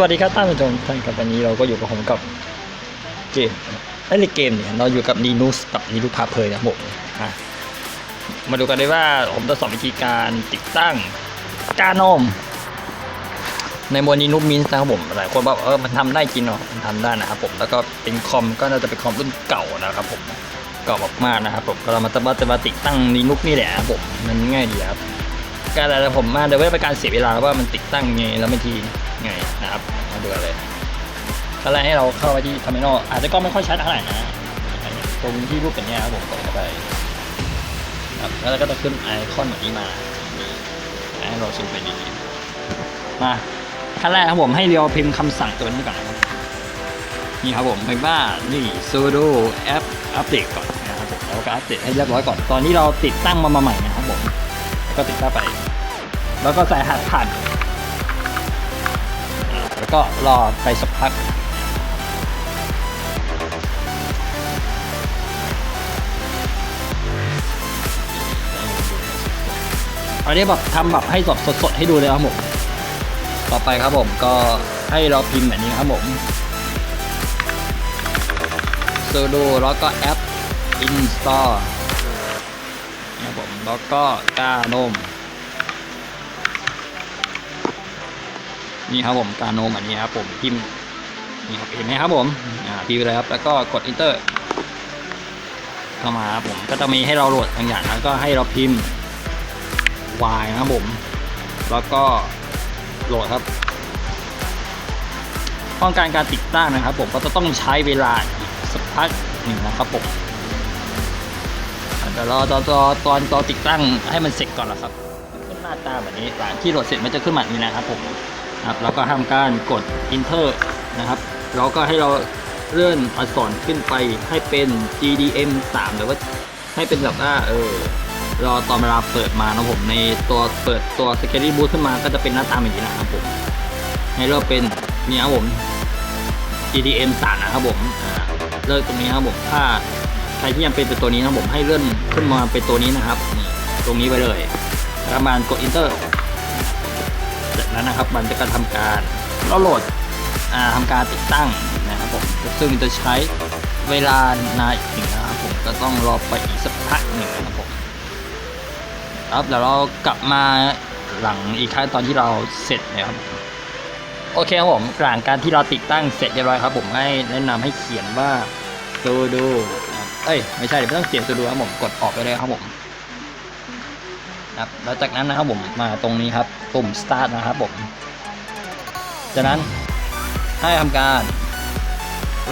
สวัสดีครับท่านผู้ชมท่านครับวันนี้เราก็อยู่กับผมกับเกมไอ้ในเกมเนี่ยเราอยู่กับนีนูสกับนีนูพาเพยนะผมมาดูกันเลยว่าผมจะสอนวิธีการติดตั้งกาโนมในโมนีนูมินส์นะครับผมหลายคนบอกเออมันทำได้จริงเหรอมันทำได้นะครับผมแล้วก็เป็นคอมก็น่าจะเป็นคอมรุ่นเก่านะครับผมเก่ามากๆนะครับผมก็เรามาตะบัตะบัติดตั้งนีนุกนี่แหละครับผมมันง่ายดีครับการอะไรผมมาเดี๋ยวไม่เป็นการเสียเวลาว่ามันติดตั้งไงแล้วไม่ที ไงนะครับมาดูกันเลยก็เลยให้เราเข้าไปที่ทอร์มินอลอาจจะก็ไม่ค่อยชัดเท่าไหร่นะตรงที่รูปเป็นเนี้ยครับผมกดเข้าไปครับแล้วก็จะขึ้นไอคอนแบบนี้มาให้เราซูมไปดีๆมาขั้นแรกครับผมให้เราพิมพ์คำสั่งตัวนี้ก่อนนะครับนี่ครับผมเป็นว่านี่ sudo app update ก่อนนะครับผมแล้วก็อัปเดตให้เรียบร้อยก่อน ตอนนี้เราติดตั้งมามาใหม่นะครับผมก็ติดเข้าไป แล้วก็ใส่หัดผ่านอ่า แล้วก็รอไปสักพักอันนี้แบบทำแบบให้สดสดๆให้ดูเลยครับผมต่อไปครับผมก็ให้เราพิมพ์แบบนี้ครับผม sudo แล้วก็แอป install นะครับผมแล้วก็กาโนม นี่ครับผมการโนมอันนี้ครับผมพิมพ์นี่ครับเห็นไหมครับผมอ่าพิมพ์เลยครับแล้วก็กด enter เข้ามาครับผมก็จะมีให้เราโหลดบางอย่างแล้วก็ให้เราพิมพ์ y นะครับผม แล้วก็โหลดครับต้องการการติดตั้งนะครับ ผมก็จะต้องใช้เวลาอีกสักพักหนึ่งนะครับผมเดี๋ยวรอตอนตอนตอนตอนติดตั้งให้มันเสร็จก่อนนะครับ ขึ้นหน้าตาแบบนี้หลังที่โหลดเสร็จมันจะขึ้นแบบนี้นะครับผม ครับแล้วก็ทำการกด enter นะครับแล้วก็ให้เราเลื่อนอักษรขึ้นไปให้เป็น GDM 3หรือว่าให้เป็นแบบว่าเออรอตอนเวลาเปิดมานะผมในตัวเปิดตัว Security Boot ขึ้นมาก็จะเป็นหน้าตาแบบนี้นะครับผมให้เราเป็นนี่ครับผม GDM 3นะครับผมเลือกตรงนี้ครับผมถ้าใครที่ยังเป็นตัวนี้นะผมให้เลื่อนขึ้นมาเป็นตัวนี้นะครับนี่ตรงนี้ไปเลยแล้วมากด enter จากนั้นนะครับ มันจะการทำการเราโหลดอ่าทำการติดตั้งนะครับผมซึ่งจะใช้เวลานานอีกหนึ่งนะครับผมก็ต้องรอไปอีกสักพักหนึ่งนะครับผมครับเดี๋ยวเรากลับมาหลังอีกครั้งตอนที่เราเสร็จนะครับโอเคครับผมหลังการที่เราติดตั้งเสร็จเรียบร้อยครับ ผมให้แนะนำให้เขียนว่า sudo เอ้ยไม่ใช่เดี๋ยวไม่ต้องเขียน sudo ครับผมกดออกไปเลยครับผม ครับแล้วจากนั้นนะครับผมมาตรงนี้ครับปุ่ม start นะครับผมจากนั้นให้ทำการ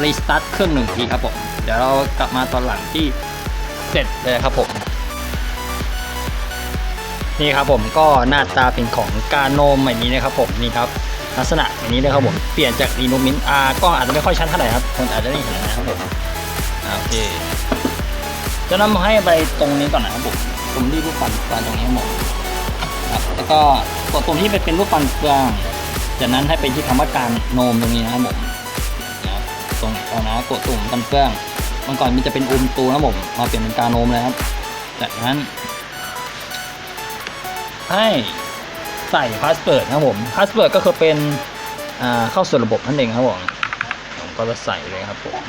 restart เครื่องหนึ่งทีครับผมเดี๋ยวเรากลับมาตอนหลังที่เสร็จเลยครับผมนี่ครับผมก็หน้าตาเป็นของกาโนมแบบนี้นะครับผมนี่ครับลักษณะแบบนี้เลยครับผมเปลี่ยนจากรีโนมินอาก็อาจจะไม่ค่อยชัดเท่าไหร่ครับคนอาจจะไม่เห็นนะครับผมโอเคจะนำให้ไปตรงนี้ก่อนนะครับผม ผมรีบรูปฟันฟันตรงนี้หมดครับแล้วก็กดตรงที่ไปเป็นรูปฟันเฟืองจากนั้นให้ไปที่คำว่าการโนมตรงนี้นะครับผมนะครับตรงเอานะกดตุ่มกันเฟืองเมื่อก่อนมันจะเป็นอุมตูนะผมมาเปลี่ยนเป็นการโนมเลยครับ จากนั้นให้ใส่พาสเวิร์ดนะผมพาสเวิร์ดก็คือเป็นอ่าเข้าสู่ระบบนั่นเองครับผมผมก็จะใส่เลยครับผม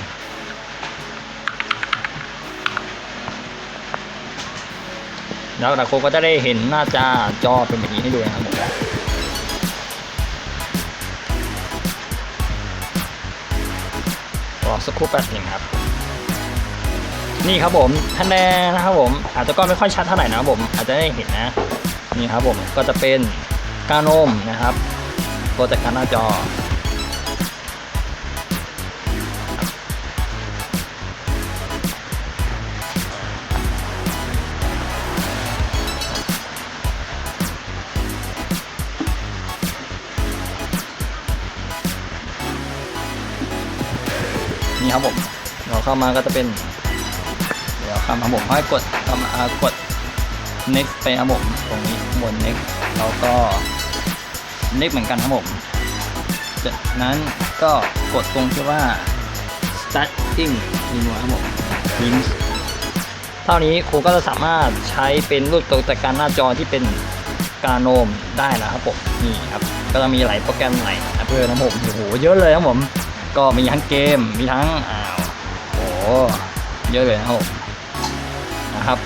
แล้วหลายคนก็จะได้เห็นหน้าจาจอเป็นแบบนี้ให้ดูนะครับผมรอสักครู่แป๊บหนึ่งครับ นี่ครับผมท่านแดงนะครับผม อาจจะก็ไม่ค่อยชัดเท่าไหร่นะครับผม อาจจะได้เห็นนะ นี่ครับผมก็จะเป็นกาโนมนะครับตัวจัดการหน้าจอ นี่ครับผมเราเข้ามาก็จะเป็น เดี๋ยวคำครับผมให้กดคำอากด next ไปครับผมตรงนี้บน next แล้วก็ next เหมือนกันครับผมจากนั้นก็กดตรงที่ว่า starting menu ครับผม links เท่านี้ครูก็จะสามารถใช้เป็นรูปตัวจัดการหน้าจอที่เป็นการโนมได้แล้วครับผมนี่ครับ ก็จะมีหลายโปรแกรมหลายแอปด้วยนะผมโอ้โหเยอะเลยครับผม ก็มีทั้งเกม มีทั้งอ้าวโอ้เยอะเลยนะครับผมนะครับ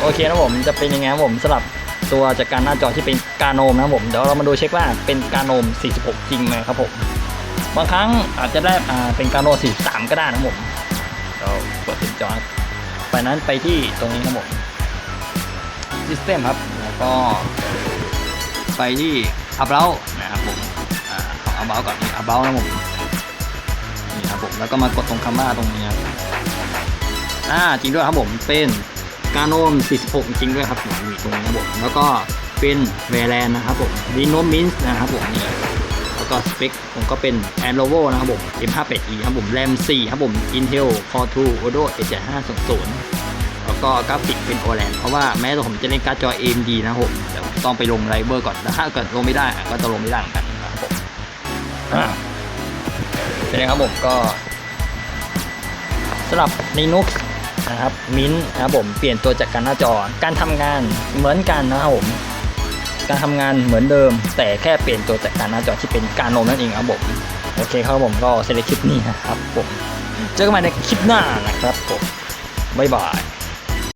โอเคนะผมจะเป็นยังไงผมสำหรับตัวจัดการหน้าจอที่เป็นกาโนมนะผมเดี๋ยวเรามาดูเช็คว่าเป็นกาโนม 46 จริงไหมครับผมบางครั้งอาจจะได้อ่าเป็นกาโนม43 ก็ได้นะผมเราเปิดเป็นจอไปนั้นไปที่ตรงนี้นะครับผม System ครับ แล้วก็ไปที่ About นะครับผมอ่าของ About ก่อนนี่ About นะผม ครับผมแล้วก็มากดตรงคำว่าตรงนี้ครับอ่าจริงด้วยครับผมเป็นกาโนม 46 จริงด้วยครับผมมีตรงนี้ครับผมแล้วก็เป็นเวแลนนะครับผมดีโนมินส์นะครับผมนี่แล้วก็สเปคผมก็เป็น a n l o v o นะครับผม M58E ครับผม RAM 4ครับผม Intel Core 2 Odo A7500 แล้วก็กราฟิกเป็น OLED เพราะว่าแม้แต่ผมจะเล่นการ์ดจอ AMD นะครับผมต้องไปลงไลเบอร์ก่อนแต่ถ้าเกิดลงไม่ได้ก็จะลงไม่ได้เหมือนกันนะครับผม วัสดีครับผมก็สำหรับ Linux นะครับมินนะครับผมเปลี่ยนตัวจากการหน้าจอ การทำงานเหมือนกันนะครับผมการทำงานเหมือนเดิม แต่แค่เปลี่ยนตัวจากการหน้าจอที่เป็นการโนมนั่นเองครับผมโอเคครับผมก็เสร็จคลิปนี้นะครับผมเจอกันใหม่ในคลิปหน้านะครับผมบ๊ายบาย